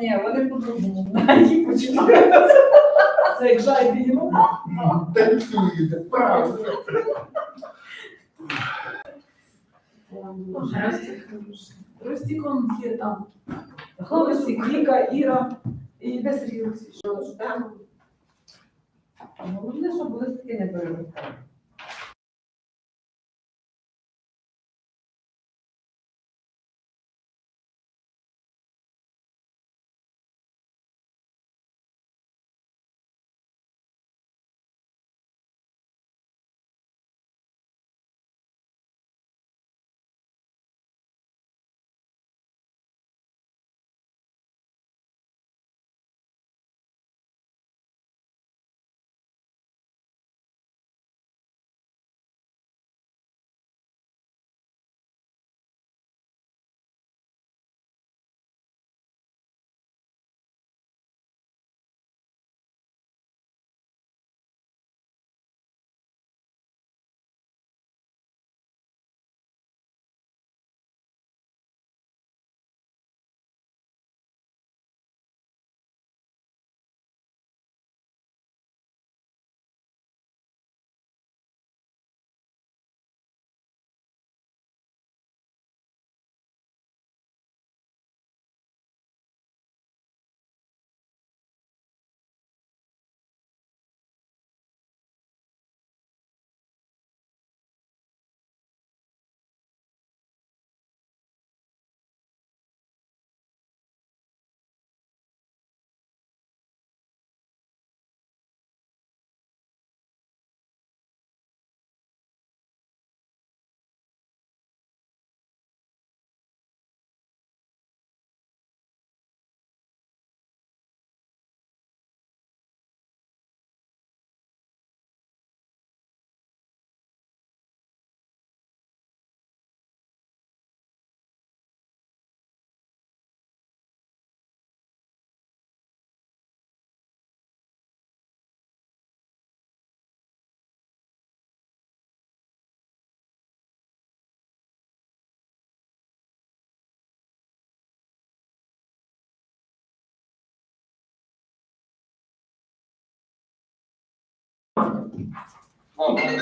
Ні, вони по-другому знають, починаються. Це як жайбі йому. Танцюєте, правда. Ростікон є там. Хлопці, Віка, Іра і де Сергій Олексійович? Головне, щоб листки не перевертали.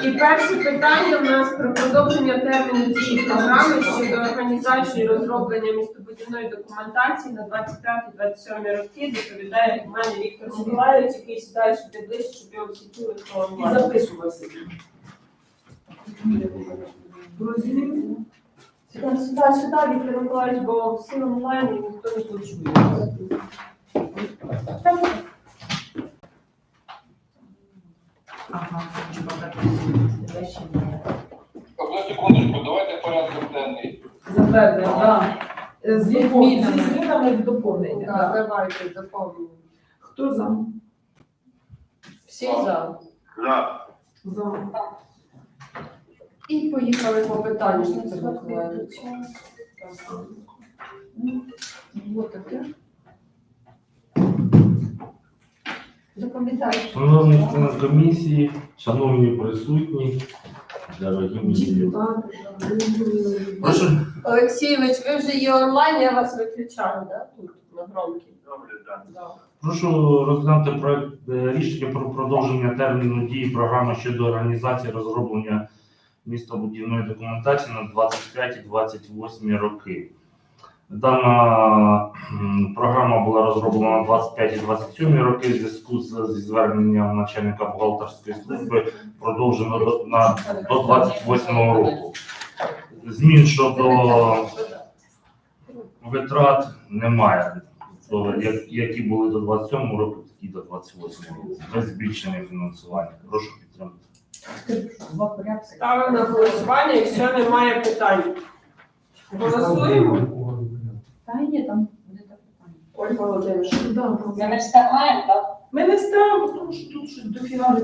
І перше питання у нас про продовження терміну дії програми щодо організації і розроблення містобудівної документації на 25-27 роки. Доповідає в мене Віктор Миколаївич, який сідає сюди ближче, щоб його всі чули, хто І онлайн. записував собі. Сюди, сюди, сюди, Віктор Миколаївич, бо всі онлайн і ніхто не почує. Ага, Одну секундочку, давайте порядок денний. Затвердив, так. З відмінами. Зі змінами і доповнення. Так, да. давайте доповнимо. Хто за? Всі за. За. За. І поїхали по питанню. Що це Миколаївич? Було таке. Шановні члени комісії, шановні присутні, дорогі мої. Прошу. Олексійович, ви вже є онлайн, я вас виключаю, да? Тут на громкій. Добре, так. Да. Прошу розглянути проект е, рішення про продовження терміну дії програми щодо організації розроблення містобудівної документації на 25-28 роки. Дана програма була розроблена на 25 і 27 роки в зв'язку з зі зверненням начальника бухгалтерської служби продовжено до, на, до 28 року. Змін щодо витрат немає. То, як- які були до 27 року, такі до 28 року. Без збільшення фінансування. Прошу підтримати. Ставимо на голосування, якщо немає питань. Голосуємо. Та є там. буде так питання. Ольга Володимирівна. Да, Ми не встигаємо, так? Ми не встигаємо, тому що тут щось до фіналу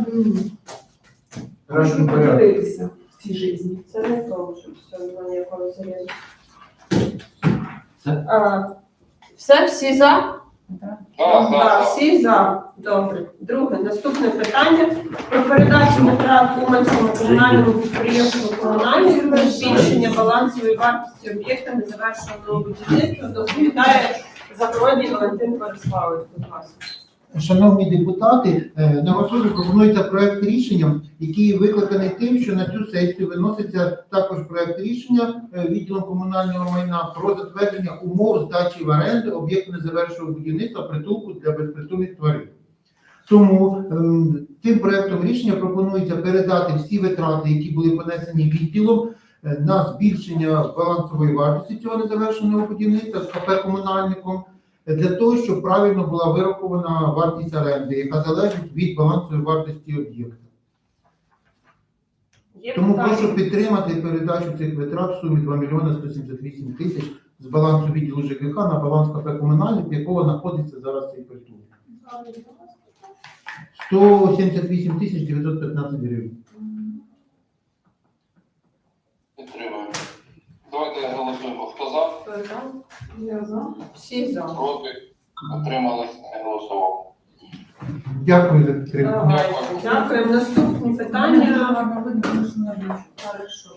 порядок. поділитися в цій житті. Це не то, що все було якогось залізу. Все? А, Все, всі за? Так, всі за. Добре. Друге, наступне питання про передачу метра Куманському комунальному підприємству комунальних збільшення балансової вартості об'єкта незавершеного будівництва доповідає Забродній Валентин Бориславович, будь ласка. Шановні депутати, е, на розгляд пропонується проект рішення, який викликаний тим, що на цю сесію виноситься також проект рішення е, відділом комунального майна про затвердження умов здачі в оренду об'єкту незавершеного будівництва притулку для безпритульних тварин. Тому ем, цим проектом рішення пропонується передати всі витрати, які були понесені відділом е, на збільшення балансової вартості цього незавершеного будівництва з КП комунальником для того, щоб правильно була вирахована вартість оренди, яка залежить від балансової вартості об'єкта. Є Тому питання? прошу підтримати передачу цих витрат в сумі 2 мільйони 178 тисяч з балансу відділу ЖКХ на баланс КП комунальник, якого знаходиться зараз цей притулок. 178 тисяч 915 гривень. Підтримуємо. Давайте голосуємо. Хто за? Хто за? Я за. Всі за. Проти? Утримались? Не голосував. Дякую за підтримку. Дякуємо. Наступні питання. Хорошо.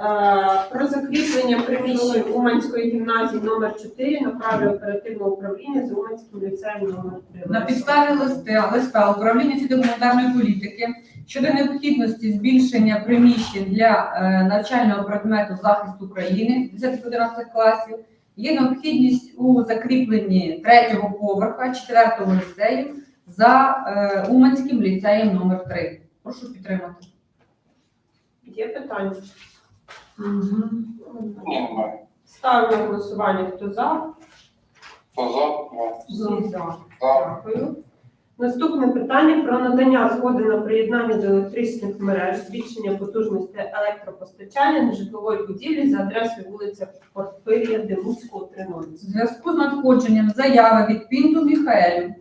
Е, Про закріплення приміщень Уманської гімназії номер 4 на праві оперативного управління з Уманським ліцеєм номер 3. На підставі листа, листа управління фітогуманітарної політики щодо необхідності збільшення приміщень для е, навчального предмету захист України 10-11 класів є необхідність у закріпленні третього поверха четвертого ліцею за е, Уманським ліцеєм номер 3 Прошу підтримати. Є питання? Ні, немає. Ставлю на голосування. Хто за? Хто за? За. За. Дякую. Наступне питання про надання згоди на приєднання до електричних мереж, збільшення потужності електропостачання на житлової будівлі за адресою вулиця Порфирія Демуцького, 13. В зв'язку з надходженням заяви від Пінту Міхаелю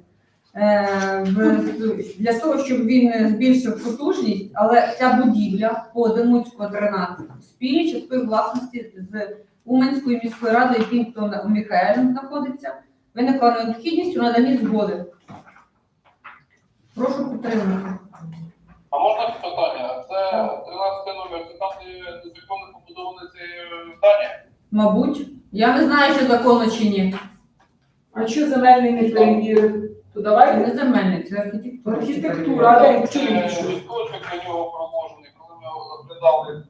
е, в- для того, щоб він збільшив потужність, але ця будівля по Демуцького 13 в спільній власності з Уманською міською радою Пінтом Міхаелем знаходиться, виникла необхідність у наданні згоди. Прошу підтримати. А можна питання? Це 13 номер, це там, де незаконно побудоване це здання? Мабуть, я не знаю, чи законно чи ні. А що земельний не перевірив? То Це давай не земельний, це архітектура. архітектура, а де Це чому пішов? листочок для нього проложений, коли ми його розглядали.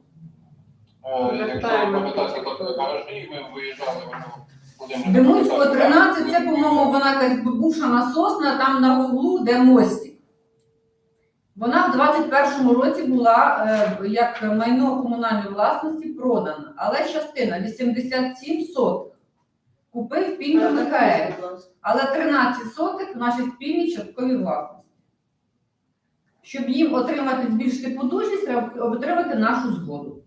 Е, Якщо ви пам'ятаєте, так гаражі, ми виїжджали в нього. Демуцького 13, це, по-моєму, вона якась бувша насосна там на углу, де мостик. Вона в 21-му році була е, як майно комунальної власності продана, але частина 87 сотих купив Пінько Михаель, але 13 сотих в нашій спільній частковій власності. Щоб їм отримати збільшити потужність, треба отримати нашу згоду.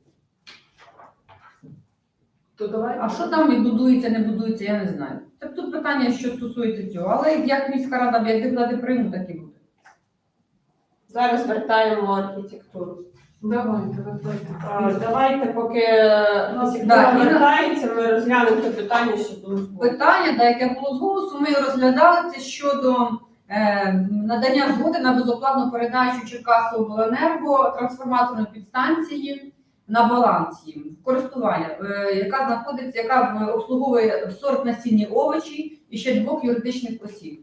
То давай. А що там відбудується, не будується, я не знаю. Тобто тут питання, що стосується цього. Але як міська рада, як депутати приймуть, так і буде. Зараз вертаємо архітектуру. Давай, давай. Давайте, поки архітектура Да, вертається, ми розглянемо це питання, що було. Питання, да, яке було з голосу, ми розглядали це щодо е, надання згоди на безоплатну передачу Черкасовобленерго трансформаторної підстанції на баланс їм користування, е, яка знаходиться, яка обслуговує сорт насіння овочі і ще двох юридичних осіб.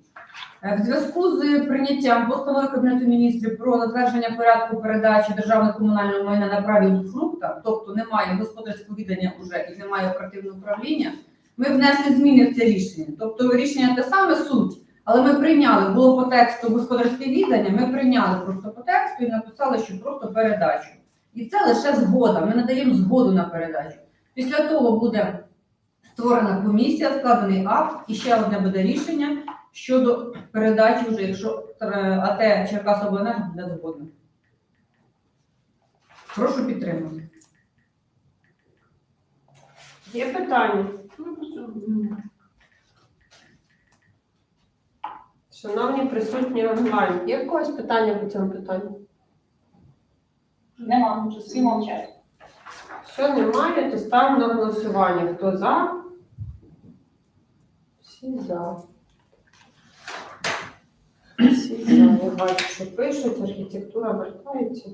Е, В зв'язку з прийняттям постанови Кабінету міністрів про затвердження порядку передачі державного комунального майна на праві usufructa, тобто немає господарського віддання уже і немає оперативного управління, ми внесли зміни в це рішення. Тобто рішення те саме суть, але ми прийняли, було по тексту господарське віддання, ми прийняли просто по тексту і написали, що просто передачу. І це лише згода. Ми надаємо згоду на передачу. Після того буде створена комісія, складений акт, і ще одне буде рішення щодо передачі, вже якщо е, АТ Черкасобленерго буде згодна. Прошу підтримати. Є питання? Шановні присутні онлайн, є в когось питання по цьому питанню? Нема, вже всі мовчать. Що немає, то ставимо на голосування. Хто за? Всі за. Всі. Я що пишуть, архітектура вертається.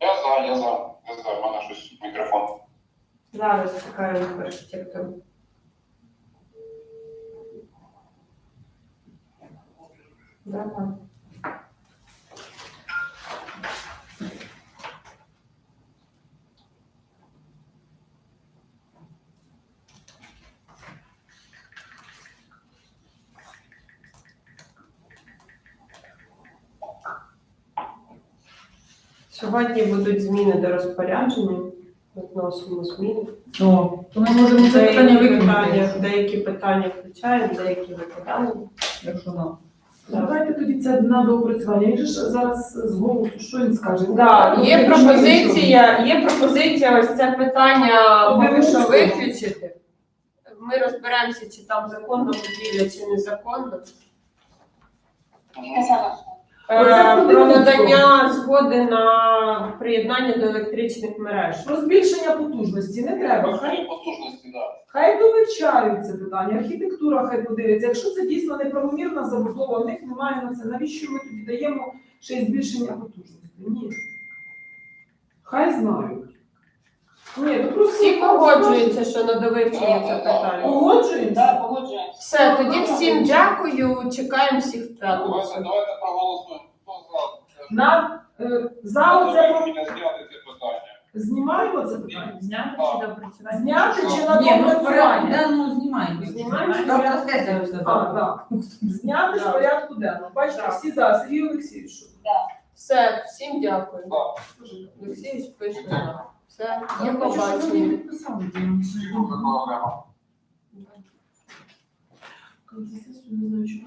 Я за, я за. Я за. У мене щось мікрофон. Зараз шукаю архітектуру. Да, да. Сьогодні будуть зміни до розпорядження. Вносимо зміни. О, то ми можемо це питання Деякі питання, деякі питання включаємо, деякі викидаємо. якщо да. Так. Давайте тоді це на доопрацювання. Він же ж зараз з голосу, що він скаже? Да, є Ну, пропозиція, є пропозиція ось це питання поки що виключити. Ми розберемося, чи там законна будівля, чи незаконна. Сказала. Е, Оце Про надання згоди на приєднання до електричних мереж. Про збільшення потужності не треба. Хай, потужності, да. хай довивчають це питання. Архітектура хай подивиться. Якщо це дійсно неправомірна забудова, в них немає на це. Навіщо ми тоді даємо ще й збільшення потужності? Ні. Хай знають. Ні, ну просто Всі погоджуються, що на довивчення це питання. Погоджуємося? Да, погоджуємося. Все, тоді всім дякую. Чекаємо всіх в Давайте, п'ятницю. давайте проголосуємо. Хто за? На е, за оце Рішення зняти це питання. знімаємо це питання. Зняти чи допрацювати? Зняти чи на Ні, ну доопрацювання? порядок денного знімаємо. Знімаємо. Завтра сесія А, так. Зняти з Так. порядку денного. Бачите, Так. всі за. Сергій Олексійович. Все, всім дякую. Да. Олексій пише. за. Все, Я до хочу, щоб вони побачення. підписали. Діана. Друга проблема. Не знаю, що.